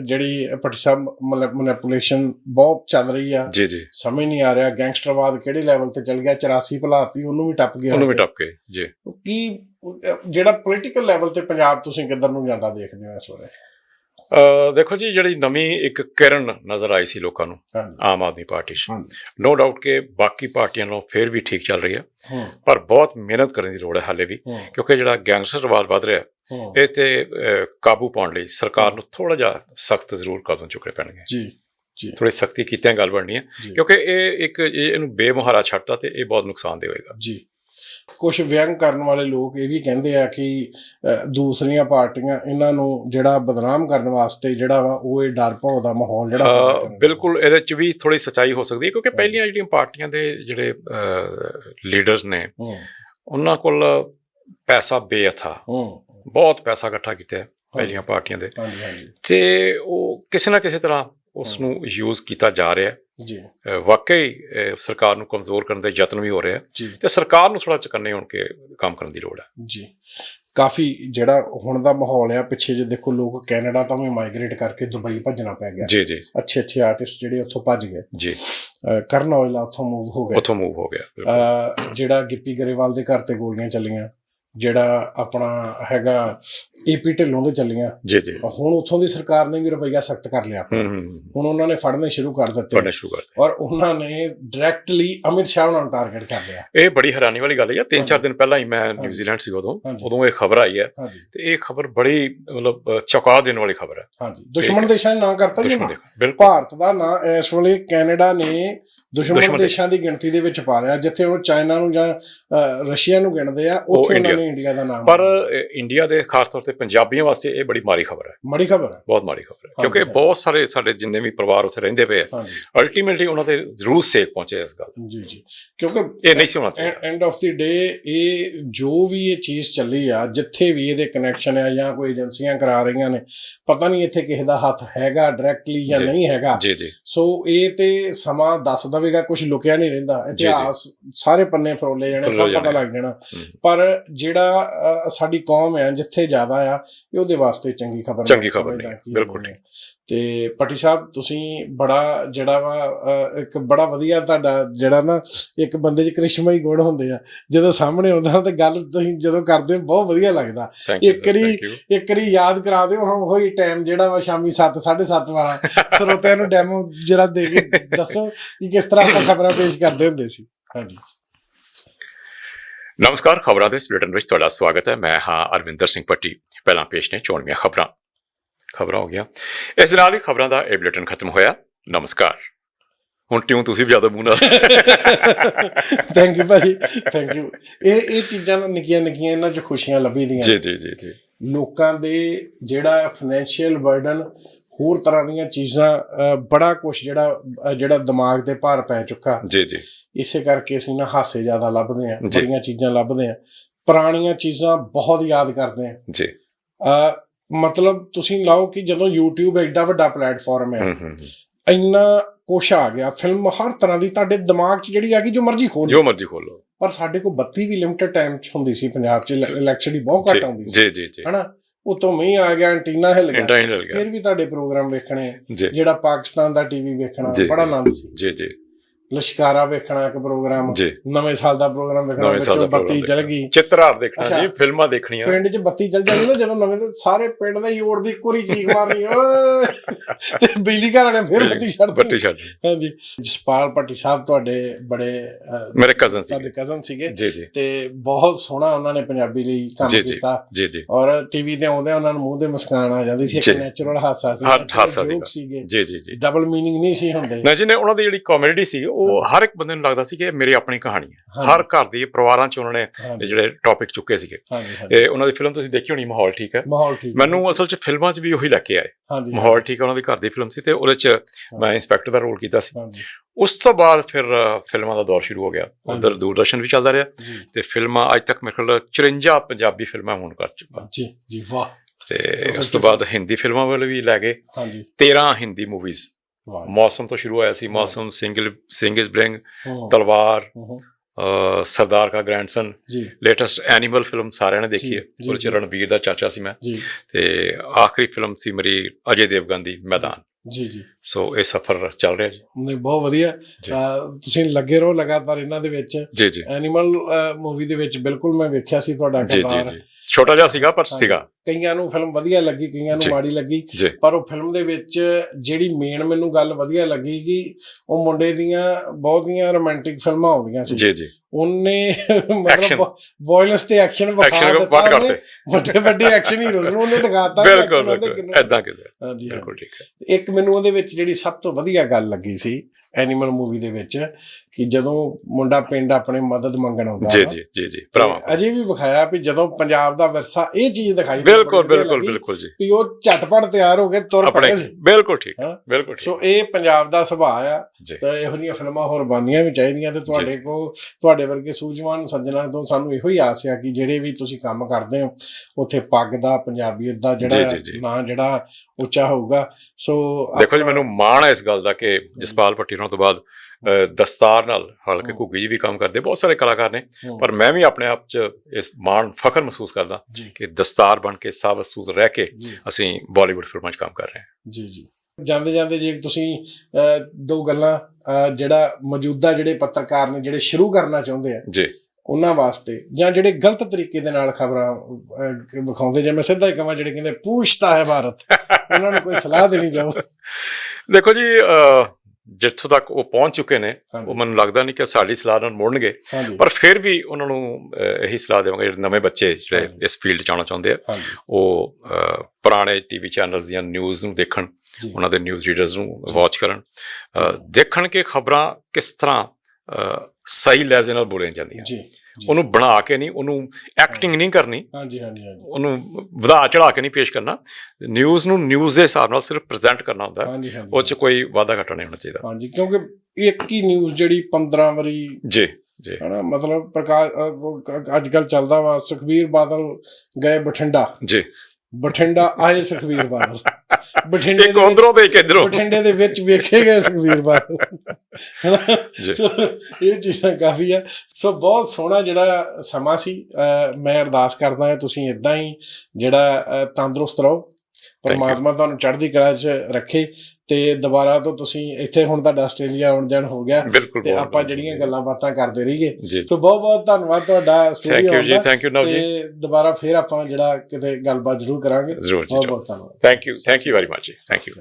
ਜਿਹੜੀ ਪਟਿਸਾ ਮੈਨੀਪੂਲੇਸ਼ਨ ਬਹੁਤ ਚੱਲ ਰਹੀ ਆ। ਜੀ ਜੀ। ਸਮਝ ਨਹੀਂ ਆ ਰਿਹਾ ਗੈਂਗਸਟਰਵਾਦ ਕਿਹੜੇ ਲੈਵਲ ਤੇ ਚੱਲ ਗਿਆ 84 ਭੁਲਾਤੀ ਉਹਨੂੰ ਵੀ ਟੱਪ ਗਿਆ ਉਹਨੂੰ ਵੀ ਟੱਪ ਕੇ ਜੀ। ਕੀ ਜਿਹੜਾ ਪੋਲੀਟੀਕਲ ਲੈਵਲ ਤੇ ਪੰਜਾਬ ਤੁਸੀਂ ਕਿੱਧਰ ਨੂੰ ਜਾਂਦਾ ਦੇਖਦੇ ਹੋ ਇਸ ਵੇਲੇ ਅ, ਦੇਖੋ ਜੀ ਜਿਹੜੀ ਨਵੀਂ ਇੱਕ ਕਿਰਨ ਨਜ਼ਰ ਆਈ ਸੀ ਲੋਕਾਂ ਨੂੰ ਆਮ ਆਦਮੀ ਪਾਰਟੀ 'ਚ। ਨੋ ਡਾਊਟ ਕਿ ਬਾਕੀ ਪਾਰਟੀਆਂ ਨਾਲੋਂ ਫੇਰ ਵੀ ਠੀਕ ਚੱਲ ਰਹੀ ਹੈ। ਪਰ ਬਹੁਤ ਮਿਹਨਤ ਕਰਨ ਦੀ ਲੋੜ ਹੈ ਹਾਲੇ ਵੀ ਕਿਉਂਕਿ ਜਿਹੜਾ ਗੈਂਗਸਟਰਵਾਦ ਵੱਧ ਰਿਹਾ ਇਹ ਤੇ ਕਾਬੂ ਪਾਉਣ ਲਈ ਸਰਕਾਰ ਨੂੰ ਥੋੜਾ ਜਿਹਾ ਸਖਤ ਜ਼ਰੂਰ ਕਦਮ ਚੁੱਕਣੇ ਪੈਣਗੇ। ਜੀ। ਥੋੜੀ ਸਖਤੀ ਕੀਤਿਆਂ ਗੱਲ ਬਣਨੀ ਹੈ। ਕਿਉਂਕਿ ਇਹ ਇੱਕ ਇਹ- ਇਹਨੂੰ ਬੇਮੁਹਾਰਾ ਛੱਡਤਾ ਤੇ ਇਹ ਬਹੁਤ ਨੁਕਸਾਨਦੇਹ ਹੋਏਗਾ। ਜੀ। ਕੁਝ ਵਿਅੰਗ ਕਰਨ ਵਾਲੇ ਲੋਕ ਇਹ ਵੀ ਕਹਿੰਦੇ ਆ ਕਿ ਦੂਸਰੀਆਂ ਪਾਰਟੀਆਂ ਇਹਨਾਂ ਨੂੰ ਜਿਹੜਾ ਬਦਨਾਮ ਕਰਨ ਵਾਸਤੇ ਜਿਹੜਾ ਵਾ ਉਹ ਇਹ ਡਰ ਭੌ ਦਾ ਮਾਹੌਲ ਜਿਹੜਾ। ਬਿਲਕੁਲ ਇਹਦੇ ਚ ਵੀ ਥੋੜੀ ਸਚਾਈ ਹੋ ਸਕਦੀ ਹੈ ਕਿਉਂਕਿ ਪਹਿਲੀਆਂ ਜਿਹੜੀਆਂ ਪਾਰਟੀਆਂ ਦੇ ਜਿਹੜੇ ਲੀਡਰਸ ਨੇ ਉਹਨਾਂ ਕੋਲ ਪੈਸਾ ਬੇਅਥਾ। ਬਹੁਤ ਪੈਸਾ ਇਕੱਠਾ ਕੀਤਾ ਹੈ। ਪਹਿਲੀਆਂ ਪਾਰਟੀਆਂ ਦੇ। ਹਾਂਜੀ ਹਾਂਜੀ। ਤੇ ਉਹ ਕਿਸੇ ਨਾ ਕਿਸੇ ਤਰ੍ਹਾਂ ਉਸ ਨੂੰ ਯੂਜ਼ ਕੀਤਾ ਜਾ ਰਿਹਾ ਹੈ। ਜੀ। ਵਾਕਈ ਸਰਕਾਰ ਨੂੰ ਕਮਜ਼ੋਰ ਕਰਨ ਦੇ ਯਤਨ ਵੀ ਹੋ ਰਹੇ ਆ ਤੇ ਸਰਕਾਰ ਨੂੰ ਥੋੜਾ ਚਕੰਨੇ ਹੋਣ ਕੇ ਕੰਮ ਕਰਨ ਦੀ ਲੋੜ ਹੈ। ਜੀ। ਕਾਫੀ ਜਿਹੜਾ ਹੁਣ ਦਾ ਮਾਹੌਲ ਆ ਪਿੱਛੇ ਜੇ ਦੇਖੋ ਲੋਕ ਕੈਨੇਡਾ ਤੋਂ ਵੀ ਮਾਈਗ੍ਰੇਟ ਕਰਕੇ ਦੁਬਈ ਭੱਜਣਾ ਪੈ ਗਿਆ। ਜੀ ਜੀ। ਅੱਛੇ ਅੱਛੇ ਆਰਟਿਸਟ ਜਿਹੜੇ ਉੱਥੋਂ ਭੱਜ ਗਏ। ਜੀ। ਕਰਨ ਔਜਲਾ ਉੱਥੋਂ ਮੂਵ ਹੋ ਗਏ ਉੱਥੋਂ ਮੂਵ ਹੋ ਗਿਆ ਜਿਹੜਾ ਗਿੱਪੀ ਗਰੇਵਾਲ ਦੇ ਘਰ ਤੇ ਗੋਲੀਆਂ ਚੱਲੀਆਂ ਜਿਹੜਾ ਆਪਣਾ ਹੈਗਾ ਏਪੀ ਢਿੱਲੋਂ ਦੇ ਚੱਲੀਆਂ। ਜੀ ਜੀ। ਹੁਣ ਉੱਥੋਂ ਦੀ ਸਰਕਾਰ ਨੇ ਵੀ ਰਵੱਈਆ ਸਖਤ ਕਰ ਲਿਆ ਆਪਣਾ। ਹੁਣ ਉਹਨਾਂ ਨੇ ਫੜਨੇ ਸ਼ੁਰੂ ਕਰ ਦਿੱਤੇ। ਪੜ੍ਹਨੇ ਸ਼ੁਰੂ ਕਰ ਦਿੱਤੇ। ਔਰ ਉਹਨਾਂ ਨੇ ਡਾਇਰੈਕਟਲੀ ਅਮਿਤ ਸ਼ਾਹ ਨੂੰ ਟਾਰਗੇਟ ਕਰ ਲਿਆ। ਇਹ ਬੜੀ ਹੈਰਾਨੀ ਵਾਲੀ ਗੱਲ ਹੈ ਤਿੰਨ ਚਾਰ ਦਿਨ ਪਹਿਲਾਂ ਹੀ ਮੈਂ ਨਿਊਜ਼ੀਲੈਂਡ ਸੀ ਉਦੋਂ। ਉਦੋਂ ਇਹ ਖਬਰ ਆਈ ਹੈ। ਤੇ ਇਹ ਖਬਰ ਬੜੀ ਮਤਲਬ ਚੌਂਕਾ ਦੇਣ ਵਾਲੀ ਖਬਰ ਹੈ। ਹਾਂਜੀ। ਦੁਸ਼ਮਣ ਦੇਸ਼ਾਂ ਨੇ ਨਾਂ ਕਰਤਾ ਜੀ ਭਾਰਤ ਦਾ ਨਾਂ ਇਸ ਵੇਲੇ ਕੈਨੇਡਾ ਨੇ ਦੁਸ਼ਮਣ ਦੇਸ਼ਾਂ ਦੀ ਗਿਣਤੀ ਦੇ ਵਿੱਚ ਪਾ ਲਿਆ ਜਿੱਥੇ ਉਹ ਚਾਈਨਾ ਨੂੰ ਜਾਂ ਰਸ਼ੀਆ ਨੂੰ ਗਿਣਦੇ ਆ ਉੱਥੇ ਉਹਨਾਂ। ਨੇ ਇੰਡੀਆ ਦਾ ਨਾਮ ਪਰ ਇੰਡੀਆ ਦੇ ਖਾਸ ਤੌਰ ਤੇ ਪੰਜਾਬੀਆਂ ਵਾਸਤੇ ਇਹ ਬੜੀ ਮਾੜੀ ਖਬਰ ਹੈ ਮੜੀ ਖਬਰ ਹੈ ਬਹੁਤ ਮਾੜੀ ਖਬਰ ਹੈ ਕਿਉਂਕਿ। ਬਹੁਤ ਸਾਰੇ ਸਾਡੇ ਜਿੰਨੇ ਵੀ ਪਰਿਵਾਰ ਉੱਥੇ ਰਹਿੰਦੇ ਪਏ ਆ ਅਲਟੀਮੇਟਲੀ ਉਹਨਾਂ ਤੇ ਜ਼ਰੂਰ ਸੇਕ ਪਹੁੰਚੇ ਇਸ ਗੱਲ ਦਾ। ਜੀ ਜੀ ਕਿਉਂਕਿ ਇਹ ਨਹੀਂ ਸੀ ਹੋਣਾ ਚਾਹੀਦਾ ਐਂਡ ਆਫ ਦੀ ਡੇ ਇਹ ਜੋ ਵੀ ਇਹ ਚੀਜ਼ ਚੱਲੀ ਆ ਜਿੱਥੇ ਵੀ ਇਹਦੇ ਕਨੈਕਸ਼ਨ ਆ ਜਾਂ ਕੋਈ ਏਜੰਸੀਆਂ ਕਰਾ ਰਹੀਆਂ ਨੇ ਪਤਾ ਨਹੀਂ ਇੱਥੇ ਕਿਸੇ ਦਾ ਹੱਥ ਹੈਗਾ ਡਾਇਰੈਕਟਲੀ ਜਾਂ। ਨਹੀਂ ਹੈਗਾ ਜੀ ਜੀ ਸੋ ਇਹ ਤੇ ਸਮਾਂ ਦੱਸ ਦਵੇਗਾ ਕੁਝ ਲੁਕਿਆ ਨਹੀਂ ਰਹਿੰਦਾ। ਇਤਿਹਾਸ ਸਾਰੇ ਪੰਨੇ ਫਰੋਲੇ ਜਾਣੇ ਸਭ ਪਤਾ। ਲੱਗ ਜਾਣਾ। ਪਰ ਜਿਹੜਾ ਸਾਡੀ ਕੌਮ ਹੈ ਜਿੱਥੇ ਜ਼ਿਆਦਾ ਆ ਉਹਦੇ ਵਾਸਤੇ ਚੰਗੀ ਖਬਰ ਚੰਗੀ ਖਬਰ ਨਹੀਂ ਬਿਲਕੁਲ ਤੇ ਪਟੀ ਸਾਹਿਬ ਤੁਸੀਂ ਬੜਾ ਜਿਹੜਾ ਵਾ ਇੱਕ ਬੜਾ ਵਧੀਆ ਤੁਹਾਡਾ ਜਿਹੜਾ ਨਾ ਇੱਕ ਬੰਦੇ 'ਚ ਕ੍ਰਿਸ਼ਮਾ ਹੀ ਗੁਣ ਹੁੰਦੇ ਆ। ਜਦੋਂ ਸਾਹਮਣੇ ਆਉਂਦਾ ਤੇ ਗੱਲ ਤੁਸੀਂ ਜਦੋਂ ਕਰਦੇ ਹੋ ਬਹੁਤ ਵਧੀਆ ਲੱਗਦਾ। ਇੱਕ ਵਾਰੀ- ਇੱਕ ਵਾਰੀ ਯਾਦ ਕਰਾ ਦਿਓ ਹਾਂ ਉਹੀ ਟਾਈਮ ਜਿਹੜਾ ਵਾ ਸ਼ਾਮੀ 7 7:30 ਵਾਲਾ। ਸਰੋਤਿਆਂ ਨੂੰ ਡੈਮੋ ਜਿਹੜਾ ਦੇ ਕੇ ਦੱਸੋ ਕਿ ਕਿਸ ਤਰ੍ਹਾਂ ਆਪਾਂ ਖਬਰਾਂ ਪੇਸ਼ ਕਰਦੇ ਹੁੰਦੇ ਸੀ। ਹਾਂਜੀ। ਨਮਸਕਾਰ ਖਬਰਾਂ ਦੇ ਇਸ ਬੁਲੇਟਿਨ ਵਿੱਚ ਤੁਹਾਡਾ ਸਵਾਗਤ ਹੈ। ਮੈਂ ਹਾਂ ਅਰਵਿੰਦਰ ਸਿੰਘ ਪੱਟੀ। ਪਹਿਲਾਂ ਪੇਸ਼ ਨੇ ਚੋਣਵੀਆਂ ਖਬਰਾਂ। ਖਬਰਾਂ ਹੋ ਗਿਆ ਇਸ ਦੇ ਨਾਲ ਹੀ ਖਬਰਾਂ ਦਾ ਇਹ ਬੁਲੇਟਿਨ ਖਤਮ ਹੋਇਆ। ਨਮਸਕਾਰ। ਹੁਣ ਟਿਊ ਤੁਸੀਂ ਵੀ ਜ਼ਿਆਦਾ ਮੂੰਹ ਨਾਲ? ਥੈਂਕ ਯੂ ਭਾਜੀ ਥੈਂਕ ਯੂ ਇਹ ਇਹ ਚੀਜ਼ਾਂ ਨਾ ਨਿੱਕੀਆਂ ਨਿੱਕੀਆਂ ਇਹਨਾਂ 'ਚ ਖੁਸ਼ੀਆਂ ਲੱਭੀਆਂ ਜੀ ਜੀ ਜੀ ਜੀ। ਲੋਕਾਂ ਦੇ ਜਿਹੜਾ ਫਾਈਨੈਂਸ਼ੀਅਲ ਬਰਡਨ ਹੋਰ ਤਰ੍ਹਾਂ ਦੀਆਂ ਚੀਜ਼ਾਂ ਬੜਾ ਕੁਝ ਜਿਹੜਾ ਜਿਹੜਾ ਦਿਮਾਗ ਤੇ ਭਾਰ ਪੈ ਚੁੱਕਾ। ਜੀ ਜੀ। ਇਸੇ ਕਰਕੇ ਅਸੀਂ ਨਾ ਹਾਸੇ ਜ਼ਿਆਦਾ ਲੱਭਦੇ ਆ। ਬੜੀਆਂ ਚੀਜ਼ਾਂ ਲੱਭਦੇ ਆ ਪੁਰਾਣੀਆਂ ਚੀਜ਼ਾਂ ਬਹੁਤ ਯਾਦ ਕਰਦੇ ਆ ਜੀ। ਮਤਲਬ ਤੁਸੀਂ ਲਾਓ ਕਿ ਜਦੋਂ YouTube ਐਡਾ ਵੱਡਾ ਪਲੇਟਫਾਰਮ ਹੈ ਹੂੰ ਹੂੰ ਹੂੰ। ਇੰਨਾ ਕੁਛ ਆ ਗਿਆ ਫਿਲਮ ਹਰ ਤਰ੍ਹਾਂ ਦੀ ਤੁਹਾਡੇ ਦਿਮਾਗ 'ਚ ਜਿਹੜੀ ਆ ਗਈ ਜੋ ਮਰਜ਼ੀ ਖੋਲ ਜੋ ਮਰਜ਼ੀ ਖੋਲੋ ਪਰ ਸਾਡੇ ਕੋਲ ਬੱਤੀ ਵੀ ਲਿਮਟਿਡ ਟਾਈਮ 'ਚ ਹੁੰਦੀ ਸੀ ਪੰਜਾਬ 'ਚ ਇਲੈਕਟ੍ਰਿਸਿਟੀ ਬਹੁਤ ਘੱਟ ਆਉਂਦੀ ਸੀ। ਜੀ ਜੀ ਜੀ। ਹਨਾ? ਉਤੋਂ ਮੀਂਹ ਆ ਗਿਆ ਐਂਟੀਨਾ ਹਿੱਲ ਗਿਆ। ਹੀ ਫਿਰ ਵੀ ਤੁਹਾਡੇ ਪ੍ਰੋਗਰਾਮ ਵੇਖਣੇ ਜਿਹੜਾ ਪਾਕਿਸਤਾਨ ਦਾ ਟੀਵੀ ਵੇਖਣਾ। ਬੜਾ ਆਨੰਦ ਸੀ। ਜੀ ਜੀ। ਲਸ਼ਕਾਰਾ ਵੇਖਣਾ ਇੱਕ ਪ੍ਰੋਗਰਾਮ ਨਵੇਂ ਸਾਲ ਦਾ ਪ੍ਰੋਗਰਾਮ ਵੇਖਣਾ ਵਿੱਚੋਂ ਦਾ ਬੱਤੀ ਚਲ ਗਈ। ਚਿੱਤਰਹਾਰ ਦੇਖਣਾ। ਜੀ ਫਿਲਮਾਂ ਦੇਖਣੀਆਂ। ਪਿੰਡ 'ਚ ਬੱਤੀ ਚੱਲ ਜਾਂਦੀ ਨਾ ਜਦੋਂ ਨਵੇਂ ਤੇ ਸਾਰੇ ਪਿੰਡ ਦੇ ਯੋੜ ਦੀ ਹੀ ਚੀਕ ਮਾਰਨੀ ਓਏ। ਤੇ ਬਿਜਲੀ ਘਰ ਵਾਲੇ ਫਿਰ ਬੱਤੀ ਛੱਡ ਬੱਤੀ ਛੱਡ ਹਾਂਜੀ। ਜਸਪਾਲ ਭੱਟੀ ਸਾਹਿਬ ਤੁਹਾਡੇ ਬੜੇ ਮੇਰੇ ਕਜ਼ਨ ਸੀ ਤੁਹਾਡੇ ਕਜ਼ਨ ਸੀਗੇ। ਤੇ ਬਹੁਤ ਸੋਹਣਾ ਉਹਨਾਂ ਨੇ ਪੰਜਾਬੀ ਲਈ ਕੰਮ। ਕੀਤਾ। ਜੀ ਜੀ। ਔਰ ਟੀਵੀ ਤੇ ਆਉਂਦੇ ਉਹਨਾਂ ਨੂੰ ਮੂੰਹ ਤੇ ਮੁਸਕਾਨ ਆ ਜਾਂਦੀ ਸੀ। ਇੱਕ। ਨੈਚੁਰਲ ਹਾਸਾ ਸੀ। ਹਾਸਾ। ਸੀਗੇ। ਜੀ ਜੀ ਜੀ। ਡਬਲ ਮੀਨਿੰਗ ਨਹੀਂ ਸੀ ਹੁੰਦੇ। ਨਾ ਜੀ ਨੇ ਉਹਨਾਂ ਦੀ ਜਿਹੜੀ ਕਾਮੇਡੀ ਸੀ ਉਹ ਹਰ ਇੱਕ ਬੰਦੇ ਨੂੰ ਲੱਗਦਾ ਸੀ ਕਿ ਇਹ ਮੇਰੀ ਆਪਣੀ ਕਹਾਣੀ ਹੈ। ਹਰ ਘਰ ਦੀ ਪਰਿਵਾਰਾਂ 'ਚ ਉਹਨਾਂ ਨੇ ਜਿਹੜੇ ਟੌਪਿਕ ਚੁੱਕੇ ਸੀਗੇ। ਇਹ ਉਹਨਾਂ ਦੀ ਫਿਲਮ ਤੁਸੀਂ ਦੇਖੀ ਹੋਣੀ ਮਾਹੌਲ ਠੀਕ ਹੈ? ਮੈਨੂੰ ਅਸਲ 'ਚ ਫਿਲਮਾਂ 'ਚ ਵੀ ਉਹੀ ਲੈ ਕੇ ਆਏ। ਮਾਹੌਲ ਠੀਕ ਉਹਨਾਂ ਦੀ ਘਰ ਦੀ ਫਿਲਮ ਸੀ ਤੇ ਉਹਦੇ 'ਚ ਮੈਂ ਇੰਸਪੈਕਟਰ ਦਾ ਰੋਲ ਕੀਤਾ ਸੀ। ਉਸ ਤੋਂ ਬਾਅਦ ਫਿਰ ਫਿਲਮਾਂ ਦਾ ਦੌਰ ਸ਼ੁਰੂ ਹੋ ਗਿਆ। ਉਧਰ ਦੂਰਦਰਸ਼ਨ ਵੀ ਚੱਲਦਾ ਰਿਹਾ। ਤੇ ਫਿਲਮਾਂ ਅੱਜ ਤੱਕ ਮੇਰੇ ਖਿਆਲ 54 ਪੰਜਾਬੀ ਫਿਲਮਾਂ ਹੋਣ ਕਰ ਚੁੱਕਾ। ਜੀ ਜੀ ਵਾਹ। ਤੇ ਉਸ ਤੋਂ ਬਾਅਦ ਹਿੰਦੀ ਫਿਲਮਾਂ ਵੱਲ ਵੀ ਲੈ ਗਏ। ਹਾਂਜੀ। 13 ਹਿੰਦੀ ਮੂਵੀਜ਼ ਮੌਸਮ ਤੋਂ ਸ਼ੁਰੂ ਹੋਇਆ ਸੀ ਮੌਸਮ ਸਿੰਗਲ ਸਿੰਗਸ ਬ੍ਰਿੰਗ ਹੂੰ, ਤਲਵਾਰ ਸਰਦਾਰ ਕਾ ਗ੍ਰੈਂਡਸਨ ਜੀ ਲੇਟੈਸਟ ਐਨੀਮਲ ਫਿਲਮ ਸਾਰਿਆਂ ਨੇ ਦੇਖੀ ਹੈ ਜੀ, ਉਹਦੇ ਚ। ਰਣਵੀਰ ਦਾ ਚਾਚਾ ਸੀ ਮੈਂ ਤੇ ਆਖਰੀ ਫਿਲਮ ਸੀ ਮੇਰੀ ਅਜੇ ਦੇਵਗਨ ਦੀ ਮੈਦਾਨ ਜੀ ਜੀ ਸੋ ਇਹ ਸਫ਼ਰ ਚੱਲ ਰਿਹਾ ਜੀ ਨਹੀਂ ਬਹੁਤ ਵਧੀਆ ਤੁਸੀਂ ਲੱਗੇ ਰਹੋ ਲਗਾਤਾਰ ਇਹਨਾਂ ਦੇ ਵਿੱਚ ਐਨੀਮਲ ਮੂਵੀ ਦੇ ਵਿੱਚ ਬਿਲਕੁਲ ਮੈਂ ਵੇਖਿਆ ਸੀ ਤੁਹਾਡਾ ਕਿਰਦਾਰ ਛੋਟਾ ਜਿਹਾ ਸੀਗਾ ਪਰ ਸੀਗਾ। ਕਈਆਂ ਨੂੰ ਫਿਲਮ ਵਧੀਆ ਲੱਗੀ ਕਈਆਂ ਨੂੰ। ਮਾੜੀ ਲੱਗੀ ਪਰ ਉਹ ਫਿਲਮ ਦੇ ਵਿੱਚ ਜਿਹੜੀ ਮੇਨ ਮੈਨੂੰ ਗੱਲ ਵਧੀਆ ਲੱਗੀ ਕਿ ਉਹ ਮੁੰਡੇ ਦੀਆਂ ਬਹੁਤੀਆਂ ਰੋਮਾਂਟਿਕ ਫਿਲਮਾਂ ਆਉਂਦੀਆਂ ਸੀ। ਜੀ ਜੀ। ਉਹਨੇ. ਮਤਲਬ ਵਾਇਲੈਂਸ ਤੇ ਐਕਸ਼ਨ ਵਿਖਾ ਦਿੱਤਾ ਉਹਨੇ। ਵੱਡੇ ਵੱਡੇ ਐਕਸ਼ਨ ਹੀਰੋਜ਼ ਨੂੰ ਉਹਨੇ ਦਿਖਾਤਾ ਬਿਲਕੁਲ ਐਦਾਂ ਕਿਦਾਂ ਹਾਂਜੀ। ਬਿਲਕੁਲ ਠੀਕ ਹੈ। ਇੱਕ ਮੈਨੂੰ ਉਹਦੇ ਵਿੱਚ ਜਿਹੜੀ ਸਭ ਤੋਂ ਵਧੀਆ ਗੱਲ ਲੱਗੀ ਸੀ ਐਨੀਮਲ ਮੂਵੀ ਦੇ ਵਿੱਚ ਕਿ ਜਦੋਂ ਮੁੰਡਾ ਪਿੰਡ ਆਪਣੇ ਮਦਦ ਮੰਗਣ ਆਉਂਦਾ ਜੀ ਜੀ ਜੀ ਜੀ ਭਰਾਵਾਂ ਅਜੇ ਵੀ ਵਿਖਾਇਆ ਵੀ ਜਦੋਂ ਪੰਜਾਬ ਦਾ ਵਿਰਸਾ ਇਹ ਚੀਜ਼ ਦਿਖਾਈ ਬਿਲਕੁਲ ਬਿਲਕੁਲ ਬਿਲਕੁਲ ਜੀ। ਵੀ ਉਹ ਝਟਪਟ ਤਿਆਰ ਹੋ ਕੇ ਤੁਰ ਪਏ ਬਿਲਕੁਲ ਠੀਕ। ਬਿਲਕੁਲ ਠੀਕ। ਸੋ ਇਹ ਪੰਜਾਬ ਦਾ ਸੁਭਾਅ ਆ ਤੇ ਇਹੋ ਜਿਹੀਆਂ ਫਿਲਮਾਂ ਹੋਰ ਬਣਨੀਆਂ ਵੀ ਚਾਹੀਦੀਆਂ ਤੇ ਤੁਹਾਡੇ ਕੋ ਤੁਹਾਡੇ ਵਰਗੇ ਸੂਝਵਾਨ ਸੱਜਣਾ ਤੋਂ ਸਾਨੂੰ ਇਹੋ ਹੀ ਆਸ ਆ ਕਿ ਜਿਹੜੇ ਵੀ ਤੁਸੀਂ ਕੰਮ ਕਰਦੇ ਹੋ ਉੱਥੇ ਪੱਗ ਦਾ ਪੰਜਾਬੀਅਤ ਦਾ ਜਿਹੜਾ। ਨਾਂ ਜਿਹੜਾ ਉੱਚਾ ਹੋਊਗਾ। ਸੋ ਦੇਖੋ ਜੀ ਮੈਨੂੰ ਮਾਣ ਹੈ ਇਸ ਗੱਲ ਦਾ ਕਿ ਜਸਪਾਲ ਭੱਟੀ ਹੋਣ ਤੋਂ ਬਾਅਦ ਦਸਤਾਰ ਨਾਲ ਹਲਕੇ। ਘੁੱਗੀ ਜੀ ਵੀ ਕੰਮ ਕਰਦੇ ਬਹੁਤ ਸਾਰੇ ਕਲਾਕਾਰ ਨੇ। ਹੂੰ, ਪਰ ਮੈਂ ਵੀ ਆਪਣੇ ਆਪ 'ਚ ਇਸ ਮਾਣ ਫਖਰ ਮਹਿਸੂਸ ਕਰਦਾ ਕਿ ਦਸਤਾਰ ਬਣ ਕੇ ਸਾਬਤ ਸੂਤ ਰਹਿ ਕੇ ਅਸੀਂ ਬਾਲੀਵੁੱਡ ਫਿਲਮਾਂ 'ਚ ਕੰਮ ਕਰ ਰਹੇ ਹਾਂ। ਜੀ ਜੀ। ਜਾਂਦੇ ਜਾਂਦੇ ਜੇ ਤੁਸੀਂ ਦੋ ਗੱਲਾਂ ਜਿਹੜਾ ਮੌਜੂਦਾ ਜਿਹੜੇ ਪੱਤਰਕਾਰ ਨੇ ਜਿਹੜੇ ਸ਼ੁਰੂ ਕਰਨਾ ਚਾਹੁੰਦੇ ਆ ਜੀ। ਉਹਨਾਂ ਵਾਸਤੇ ਜਾਂ ਜਿਹੜੇ ਗਲਤ ਤਰੀਕੇ ਦੇ ਨਾਲ ਖਬਰਾਂ ਵਿਖਾਉਂਦੇ ਜੇ ਮੈਂ ਸਿੱਧਾ ਹੀ ਕਹਾਂ ਜਿਹੜੇ ਕਹਿੰਦੇ ਪੁੱਛਤਾ ਹੈ ਭਾਰਤ ਉਹਨਾਂ ਨੂੰ ਕੋਈ ਸਲਾਹ ਦੇਣੀ ਚਾਹੋ। *laughs* ਦੇਖੋ ਜੀ ਜਿੱਥੋਂ ਤੱਕ ਉਹ ਪਹੁੰਚ ਚੁੱਕੇ ਨੇ ਉਹ ਮੈਨੂੰ ਲੱਗਦਾ ਨਹੀਂ ਕਿ ਸਾਡੀ ਸਲਾਹ ਨਾਲ ਮੁੜਨਗੇ ਪਰ ਫਿਰ ਵੀ ਉਹਨਾਂ ਨੂੰ ਇਹੀ ਸਲਾਹ ਦੇਵਾਂਗੇ ਜਿਹੜੇ ਨਵੇਂ ਬੱਚੇ ਜਿਹੜੇ। ਇਸ ਫੀਲਡ 'ਚ ਆਉਣਾ ਚਾਹੁੰਦੇ ਆ ਉਹ ਪੁਰਾਣੇ ਟੀਵੀ ਚੈਨਲਸ ਦੀਆਂ ਨਿਊਜ਼ ਨੂੰ ਦੇਖਣ ਉਹਨਾਂ ਦੇ ਨਿਊਜ਼ ਰੀਡਰਸ ਨੂੰ ਵਾਚ ਕਰਨ। ਦੇਖਣ ਕਿ ਖਬਰਾਂ ਕਿਸ ਤਰ੍ਹਾਂ ਸਹੀ ਲਹਿਜੇ ਨਾਲ ਬੋਲੀਆਂ ਜਾਂਦੀਆਂ। ਜੀ। ਉਹਨੂੰ ਬਣਾ ਕੇ ਨਹੀਂ ਉਹਨੂੰ ਐਕਟਿੰਗ ਨਹੀਂ ਕਰਨੀ। ਹਾਂਜੀ ਹਾਂਜੀ ਹਾਂਜੀ। ਉਹਨੂੰ ਵਧਾ ਚੜਾ ਕੇ ਨਹੀਂ ਪੇਸ਼ ਕਰਨਾ। ਨਿਊਜ਼ ਨੂੰ ਨਿਊਜ਼ ਦੇ ਹਿਸਾਬ ਨਾਲ ਸਿਰਫ ਪ੍ਰੈਜ਼ੈਂਟ ਕਰਨਾ ਹੁੰਦਾ। ਹੈ। ਹਾਂਜੀ ਹਾਂਜੀ। ਉਹ 'ਚ ਕੋਈ ਵਾਧਾ ਘਾਟਾ ਨਹੀਂ ਹੋਣਾ ਚਾਹੀਦਾ। ਹਾਂਜੀ ਕਿਉਂਕਿ ਇੱਕ ਹੀ ਨਿਊਜ਼ ਜਿਹੜੀ 15 ਵਾਰੀ ਜੀ ਜੀ। ਹਨਾ ਮਤਲਬ ਪ੍ਰਕਾਸ਼ ਅੱਜ ਕੱਲ ਚੱਲਦਾ ਵਾ ਸੁਖਬੀਰ ਬਾਦਲ ਗਏ ਬਠਿੰਡਾ। ਜੀ। ਬਠਿੰਡਾ ਆਏ ਸੁਖਬੀਰ ਬਾਦਲ। ਬਠਿੰਡੇ ਇੱਕ ਉਧਰੋਂ ਤੇ ਇੱਕ ਇਧਰੋਂ। ਬਠਿੰਡੇ ਦੇ ਵਿੱਚ ਵੇਖੇ ਗਏ ਸੁਖਬੀਰ ਬਾਦਲ। ਸੋ ਇਹ ਚੀਜ਼ਾਂ ਕਾਫੀ ਆ। ਸੋ ਬਹੁਤ ਸੋਹਣਾ ਜਿਹੜਾ ਸਮਾਂ ਸੀ। ਮੈਂ ਅਰਦਾਸ ਕਰਦਾ ਹਾਂ ਤੁਸੀਂ ਇਦਾਂ ਹੀ ਜਿਹੜਾ ਤੰਦਰੁਸਤ ਰਹੋ. ਪਰਮਾਤਮਾ ਤੁਹਾਨੂੰ ਚੜ੍ਹਦੀ ਕਲਾ 'ਚ ਰੱਖੇ ਤੇ ਦੁਬਾਰਾ ਤੋਂ ਤੁਸੀਂ ਇੱਥੇ ਹੁਣ ਤੁਹਾਡਾ ਆਸਟ੍ਰੇਲੀਆ ਆਉਣ ਜਾਣ ਹੋ ਗਿਆ ਤੇ ਆਪਾਂ ਜਿਹੜੀਆਂ ਗੱਲਾਂ ਬਾਤਾਂ ਕਰਦੇ ਰਹੀਏ। ਸੋ ਬਹੁਤ ਬਹੁਤ ਧੰਨਵਾਦ ਤੁਹਾਡਾ ਥੈਂਕ ਸਟੂਡੀਓ ਯੂ ਜੀ ਥੈਂਕ ਯੂ ਨਵ ਜੀ ਤੇ ਦੁਬਾਰਾ ਫੇਰ ਆਪਾਂ ਜਿਹੜਾ ਕਿਤੇ ਗੱਲਬਾਤ ਜ਼ਰੂਰ ਕਰਾਂਗੇ। ਬਹੁਤ ਬਹੁਤ ਧੰਨਵਾਦ। Thank you thank you very much ਜੀ ਥੈਂਕ ਯੂ